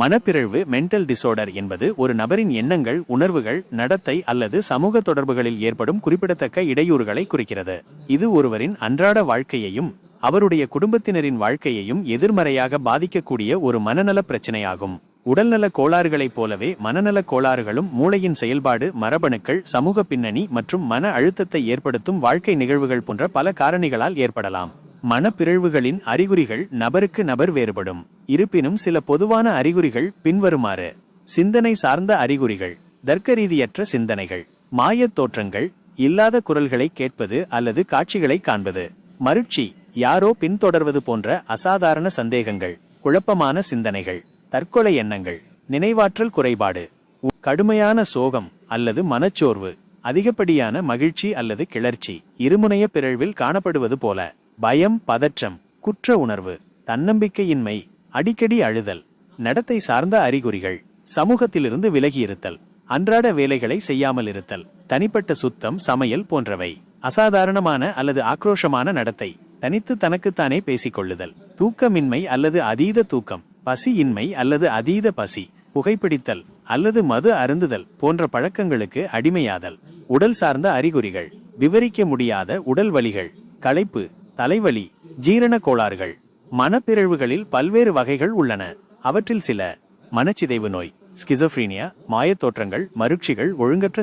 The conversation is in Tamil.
மனப்பிறழ்வு மென்டல் டிசோர்டர் என்பது ஒரு நபரின் எண்ணங்கள் உணர்வுகள் நடத்தை அல்லது சமூக தொடர்புகளில் ஏற்படும் குறிப்பிடத்தக்க இடையூறுகளை குறிக்கிறது. இது ஒருவரின் அன்றாட வாழ்க்கையையும் அவருடைய குடும்பத்தினரின் வாழ்க்கையையும் எதிர்மறையாக பாதிக்கக்கூடிய ஒரு மனநல பிரச்சனையாகும். உடல்நல கோளாறுகளைப் போலவே மனநல கோளாறுகளும் மூளையின் செயல்பாடு மரபணுக்கள் சமூக பின்னணி மற்றும் மன அழுத்தத்தை ஏற்படுத்தும் வாழ்க்கை நிகழ்வுகள் போன்ற பல காரணிகளால் ஏற்படலாம். மனப்பிறழ்வுகளின் அறிகுறிகள் நபருக்கு நபர் வேறுபடும். இருப்பினும் சில பொதுவான அறிகுறிகள் பின்வருமாறு. சிந்தனை சார்ந்த அறிகுறிகள் தர்க்க ரீதியற்ற சிந்தனைகள் மாயத் தோற்றங்கள் இல்லாத குரல்களை கேட்பது அல்லது காட்சிகளை காண்பது. மருட்சி யாரோ பின்தொடர்வது போன்ற அசாதாரண சந்தேகங்கள் குழப்பமான சிந்தனைகள் தற்கொலை எண்ணங்கள் நினைவாற்றல் குறைபாடு கடுமையான சோகம் அல்லது மனச்சோர்வு அதிகப்படியான மகிழ்ச்சி அல்லது கிளர்ச்சி இருமுனைய பிறழ்வில் காணப்படுவது போல. பயம் பதற்றம் குற்ற உணர்வு தன்னம்பிக்கையின்மை அடிக்கடி அழுதல் நடத்தை சார்ந்த அறிகுறிகள் சமூகத்திலிருந்து விலகியிருத்தல் அன்றாட வேலைகளை செய்யாமல் இருத்தல் தனிப்பட்ட சுத்தம் சமையல் போன்றவை அசாதாரணமான அல்லது ஆக்ரோஷமான நடத்தை தனித்து தனக்குத்தானே பேசிக்கொள்ளுதல் தூக்கமின்மை அல்லது அதீத தூக்கம் பசியின்மை அல்லது அதீத பசி புகைப்பிடித்தல் அல்லது மது அருந்துதல் போன்ற பழக்கங்களுக்கு அடிமையாதல் உடல் சார்ந்த அறிகுறிகள் விவரிக்க முடியாத உடல் வலிகள் களைப்பு தலைவலி ஜீரண கோளாறுகள் மனப்பிறழ்வுகளில் பல்வேறு வகைகள் உள்ளன. அவற்றில் சில மனச்சிதைவு நோய் ஸ்கிசோஃப்ரீனியா மாயத் தோற்றங்கள் மருட்சிகள் ஒழுங்கற்ற